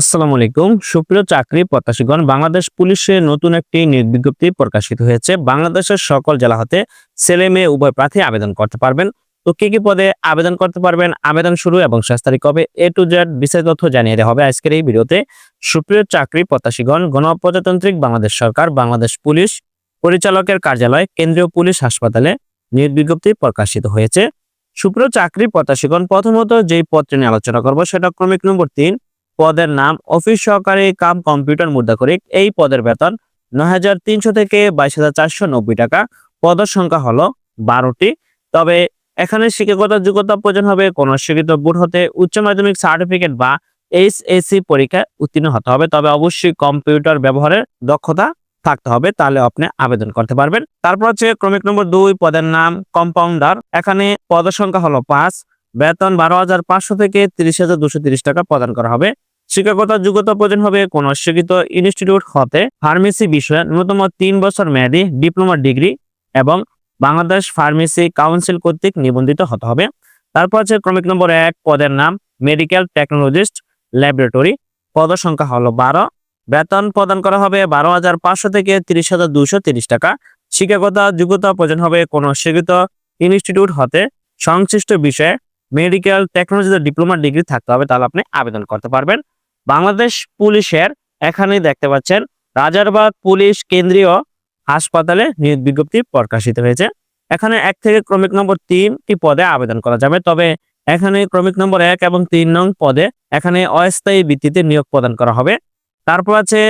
আসসালামু আলাইকুম। সুপ্রিয় চাকরি প্রত্যাশীগণ, বাংলাদেশ পুলিশে নতুন একটি বিজ্ঞপ্তি প্রকাশিত হয়েছে। বাংলাদেশের সকল জেলা হতে ছেলে মেয়ে উভয় প্রার্থী আবেদন করতে পারবেন। তো কি কি পদে আবেদন করতে পারবেন, আবেদন শুরু এবং শেষ তারিখ কবে এ টু জেড বিস্তারিত তথ্য জানিয়ে দেওয়া হবে আজকের এই ভিডিওতে। সুপ্রিয় চাকরি প্রত্যাশীগণ, গণপ্রজাতন্ত্রিক বাংলাদেশ সরকার, বাংলাদেশ পুলিশ পরিচালকের কার্যালয়, কেন্দ্রীয় পুলিশ হাসপাতালে নিয়োগ বিজ্ঞপ্তি প্রকাশিত হয়েছে। সুপ্রিয় চাকরি প্রত্যাশীগণ, প্রথমত যেই পদটি নিয়ে আলোচনা করব সেটা ক্রমিক নম্বর তিন। পদের নাম অফিস সহকারী কাম কম্পিউটার মুদ্রাকরিক এই পদের বেতন নয় হাজার তিনশো থেকে বাইশ হাজার চারশো নব্বই টাকা। পদের সংখ্যা হলো বারোটি। তবে এখানে শিক্ষকতা যোগ্যতা প্রয়োজন হবে কোন শিক্ষিত বোর্ড হতে উচ্চ মাধ্যমিক সার্টিফিকেট বা এইচএসসি পরীক্ষায় উত্তীর্ণ হতে হবে। তবে অবশ্যই কম্পিউটার ব্যবহারের দক্ষতা থাকতে হবে, তাহলে আপনি আবেদন করতে পারবেন। তারপর হচ্ছে ক্রমিক নম্বর দুই, পদের নাম কম্পাউন্ডার। এখানে পদের সংখ্যা হলো পাঁচ। বেতন বারো হাজার পাঁচশো থেকে তিরিশ হাজার দুশো তিরিশ টাকা প্রদান করা হবে। শিক্ষকতা যোগ্যতা প্রয়োজন হবে কোন শিক্ষিত ইনস্টিটিউট হতে ফার্মেসি বিষয়ে ন্যূনতম তিন বছর মেয়াদী ডিপ্লোমা ডিগ্রি এবং বাংলাদেশ ফার্মেসি কাউন্সিল কর্তৃক নিবন্ধিত হতে হবে। তারপর আছে ক্রমিক নম্বর এক, পদের নাম মেডিকেল টেকনোলজিস্ট ল্যাবরেটরি। পদ সংখ্যা হলো বারো। বেতন প্রদান করা হবে বারো হাজার পাঁচশো থেকে তিরিশ হাজার দুশো তিরিশ টাকা। শিক্ষকতা যোগ্যতা প্রয়োজন হবে কোন শিক্ষিত ইনস্টিটিউট হতে সংশ্লিষ্ট বিষয়ে মেডিকেল টেকনোলজিতে ডিপ্লোমা ডিগ্রি থাকতে হবে, তাহলে আপনি আবেদন করতে পারবেন। বাংলাদেশ পুলিশের এখানে দেখতে পাচ্ছেন রাজারবাগ পুলিশ কেন্দ্রীয় হাসপাতালে নিয়োগ বিজ্ঞপ্তি প্রকাশিত হয়েছে। এখানে এক থেকে ক্রমিক নম্বর তিনটি পদে আবেদন করা যাবে, তবে এখানে ক্রমিক নম্বর এক এবং তিন নং পদে এখানে অস্থায়ী ভিত্তিতে নিয়োগ প্রদান করা হবে। তারপর আছে,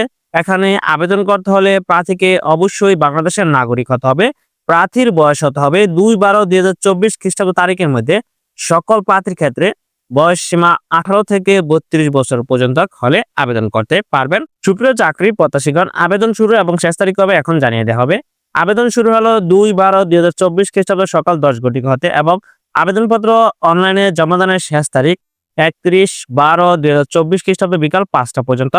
এখানে আবেদন করতে হলে প্রার্থীকে অবশ্যই বাংলাদেশের নাগরিক হতে হবে, প্রার্থীর বয়স হতে হবে দুই বারো দুই হাজার চব্বিশ খ্রিস্টাব্দ তারিখের মধ্যে। সকল প্রার্থীর ক্ষেত্রে বয়স সীমা আঠারো থেকে বত্রিশ বছর পর্যন্ত হলে আবেদন করতে পারবেন। সুপ্রিয় চাকরি প্রত্যাশীগণ, আবেদন শুরু এবং শেষ তারিখ হবে এখন জানিয়ে দেওয়া হবে। আবেদন শুরু হলো দুই বারো দুই হাজার চব্বিশ খ্রিস্টাব্দ সকাল দশ ঘটিকা হতে এবং আবেদনপত্র অনলাইনে জমাদানের শেষ তারিখ একত্রিশ বারো দুই হাজার চব্বিশ খ্রিস্টাব্দ বিকাল পাঁচটা পর্যন্ত।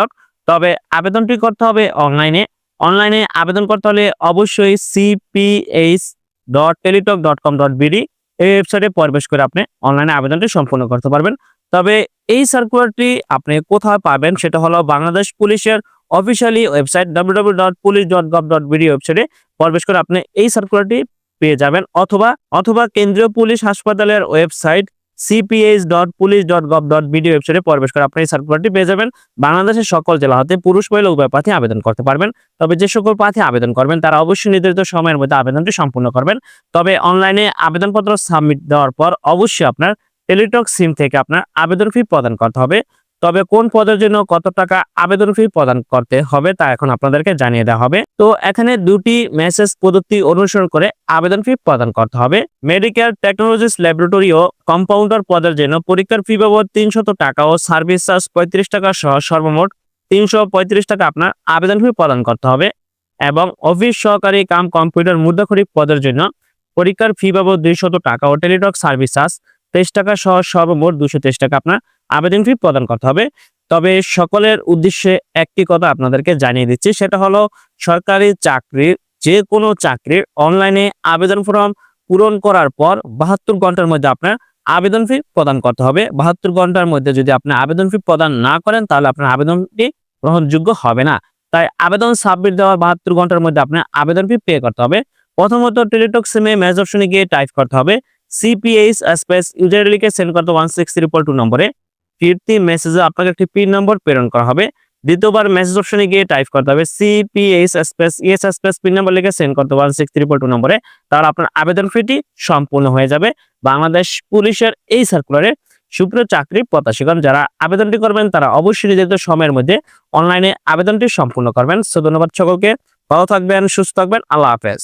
তবে আবেদনটি করতে হবে অনলাইনে। অনলাইনে আবেদন করতে হলে অবশ্যই CPH dot Teletalk dot com dot BD এই ওয়েবসাইটে প্রবেশ করে আপনি অনলাইনে আবেদনটি সম্পূর্ণ করতে পারবেন। তবে এই সার্কুলারটি আপনি কোথায় পাবেন সেটা হলো বাংলাদেশ পুলিশের অফিসিয়ালি ওয়েবসাইট ডাব্লিউ ওয়েবসাইটে প্রবেশ করে আপনি এই সার্কুলারটি পেয়ে যাবেন। অথবা অথবা কেন্দ্রীয় পুলিশ হাসপাতালের website CPH dot police dot gov dot BD ওয়েবসাইটে প্রবেশ করে আপনি এই সার্কুলারটি পেয়ে যাবেন। বাংলাদেশের সকল জেলা হতে পুরুষ, মহিলা, উভয় প্রার্থী আবেদন করতে পারবেন। তবে যে সকল প্রার্থী আবেদন করবেন, তারা অবশ্যই নির্ধারিত সময়ের মধ্যে আবেদনটি সম্পূর্ণ করবেন। তবে অনলাইনে আবেদনপত্র সাবমিট দেওয়ার পর অবশ্যই আপনার টেলিটক সিম থেকে আপনার আবেদন ফি প্রদান করতে হবে। তবে কোন পদের জন্য কত টাকা আবেদন ফি প্রদান করতে হবে তা এখন আপনাদেরকে জানিয়ে দেওয়া হবে। তো এখানে দুটি মেসেজ পদ্ধতি অনুসরণ করে আবেদন ফি প্রদান করতে হবে। মেডিকেল টেকনোলজিস ল্যাবরেটরি ও কম্পাউন্ডার পদের জন্য পরীক্ষার ফি বাবদ তিনশত টাকা ও সার্ভিস চার্জ পঁয়ত্রিশ টাকা সহ সর্বমোট তিনশো পঁয়ত্রিশ টাকা আপনার আবেদন ফি প্রদান করতে হবে এবং অফিস সহকারী কাম কম্পিউটার মুদ্রাক্ষরিক পদের জন্য পরীক্ষার ফি বাবদ দুইশত টাকা ও টেলিটক সার্ভিস চার্জ তেইশ টাকা সহ সর্বমোট দুশো তেইশ টাকা আপনার আবেদন ফি প্রদান করতে হবে। তবে সকলের উদ্দেশ্যে একটি কথা আপনাদেরকে জানিয়ে দিচ্ছি, সেটা হলো সরকারি চাকরির যে কোনো চাকরির অনলাইনে আবেদন ফর্ম পূরণ করার পর বাহাত্তর ঘণ্টার মধ্যে আপনার আবেদন ফি প্রদান করতে হবে। বাহাত্তর ঘণ্টার মধ্যে যদি আপনি আবেদন ফি প্রদান না করেন, তাহলে আপনার আবেদনটি গ্রহণযোগ্য হবে না। তাই আবেদন সাবমিট দেওয়ার বাহাত্তর ঘণ্টার মধ্যে আপনার আবেদন ফি পে করতে হবে। প্রথমত টেলিটক সিমে ম্যাচ অপশনে গিয়ে টাইপ করতে হবে। সিপিএইচ স্পেস ইউজার লিখে সেন্ড করতে ওয়ান সিক্স ট্রিপল টু নম্বরে। ফিরতি মেসেজে আপনাকে একটি পিন নম্বর প্রেরণ করা হবে। দ্বিতীয়বার মেসেজ অপশনে গিয়ে টাইপ করতে হবে CPH space ES space PIN number লিখে সেন্ড করতে ওয়ান সিক্স ট্রিপল টু নম্বরে। তাহলে আপনার আবেদন ফিটি সম্পূর্ণ হয়ে যাবে। বাংলাদেশ পুলিশের এই সার্কুলারে সুপ্রিয় চাকরি প্রত্যাশীগণ, যারা আবেদনটি করবেন, তারা অবশ্যই নির্ধারিত সময়ের মধ্যে অনলাইনে আবেদনটি সম্পূর্ণ করবেন। সো ধন্যবাদ সকলকে। ভালো থাকবেন, সুস্থ থাকবেন। আল্লাহ হাফেজ।